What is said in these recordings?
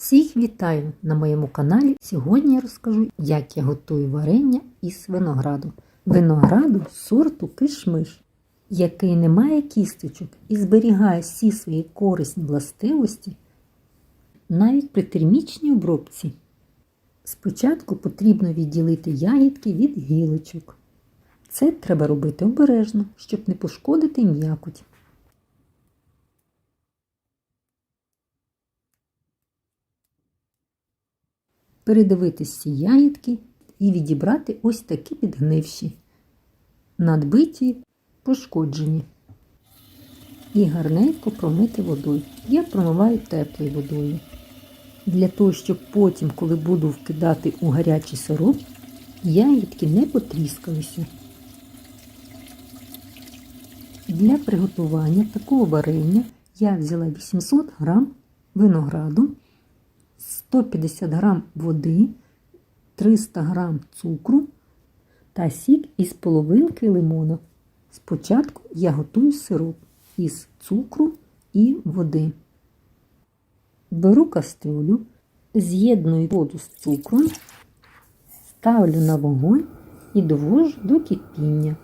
Всіх вітаю на моєму каналі. Сьогодні я розкажу, як я готую варення із винограду. Винограду сорту кишмиш, який не має кісточок і зберігає всі свої корисні властивості навіть при термічній обробці. Спочатку потрібно відділити ягідки від гілочок. Це треба робити обережно, щоб не пошкодити м'якоть. Передивитись ці ягідки і відібрати ось такі підгнивші, надбиті, пошкоджені. І гарненько промити водою. Я промиваю теплою водою. Для того, щоб потім, коли буду вкидати у гарячий сироп, ягідки не потріскалися. Для приготування такого варення я взяла 800 г винограду. 150 г води, 300 г цукру та сік із половинки лимона. Спочатку я готую сироп із цукру і води. Беру кастрюлю, з'єдную воду з цукром, ставлю на вогонь і довожу до кипіння.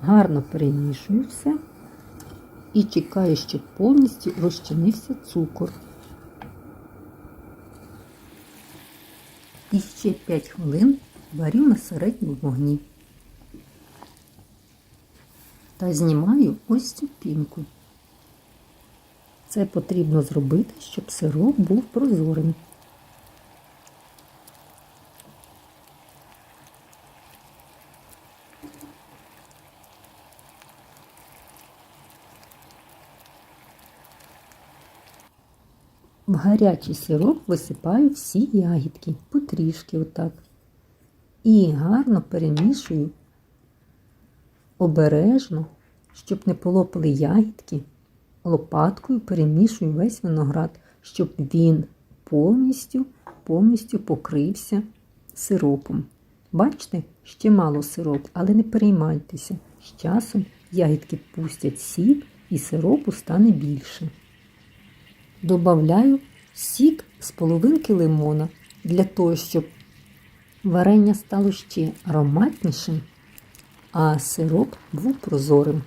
Гарно перемішую все і чекаю, щоб повністю розчинився цукор. І ще 5 хвилин варю на середньому вогні. Та знімаю ось цю пінку. Це потрібно зробити, щоб сироп був прозорим. В гарячий сироп висипаю всі ягідки, потрішки отак. І гарно перемішую обережно, щоб не полопали ягідки. Лопаткою перемішую весь виноград, щоб він повністю повністю покрився сиропом. Бачите, ще мало сироп, але не переймайтеся. З часом ягідки пустять сік і сиропу стане більше. Добавляю сік з половинки лимона для того, щоб варення стало ще ароматнішим, а сироп був прозорим.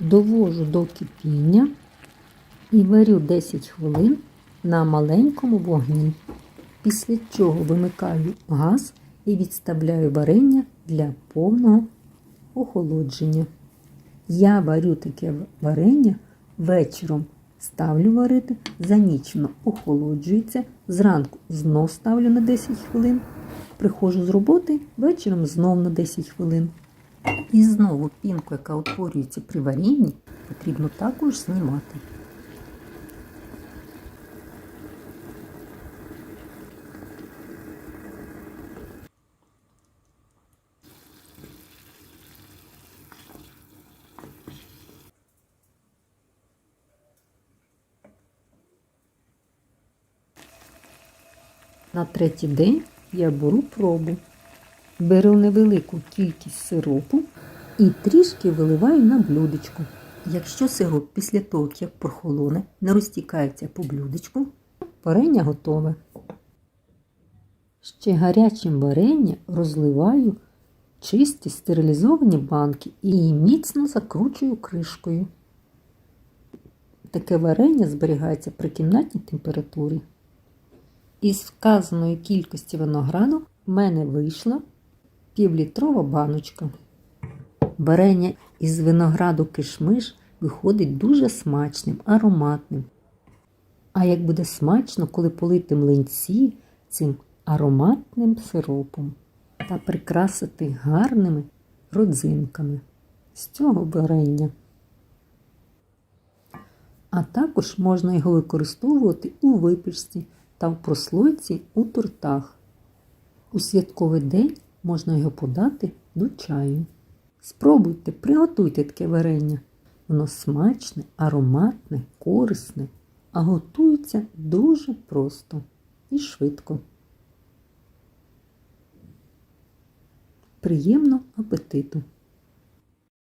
Довожу до кипіння і варю 10 хвилин на маленькому вогні. Після чого вимикаю газ і відставляю варення для повного охолодження. Я варю таке варення вечором ставлю варити, за охолоджується, зранку знов ставлю на 10 хвилин, приходжу з роботи, вечором знов на 10 хвилин. І знову пінку, яка утворюється при варінні, потрібно також знімати. На третій день я беру пробу. Беру невелику кількість сиропу і трішки виливаю на блюдечко. Якщо сироп після того, як прохолоне, не розтікається по блюдечку, варення готове. Ще гарячим варення розливаю чисті стерилізовані банки і міцно закручую кришкою. Таке варення зберігається при кімнатній температурі. Із вказаної кількості винограду в мене вийшла півлітрова баночка. Варення із винограду кишмиш виходить дуже смачним, ароматним. А як буде смачно, коли полити млинці цим ароматним сиропом та прикрасити гарними родзинками з цього варення. А також можна його використовувати у випічці та в прослойці у тортах. У святковий день можна його подати до чаю. Спробуйте, приготуйте таке варення. Воно смачне, ароматне, корисне, а готується дуже просто і швидко. Приємно апетиту!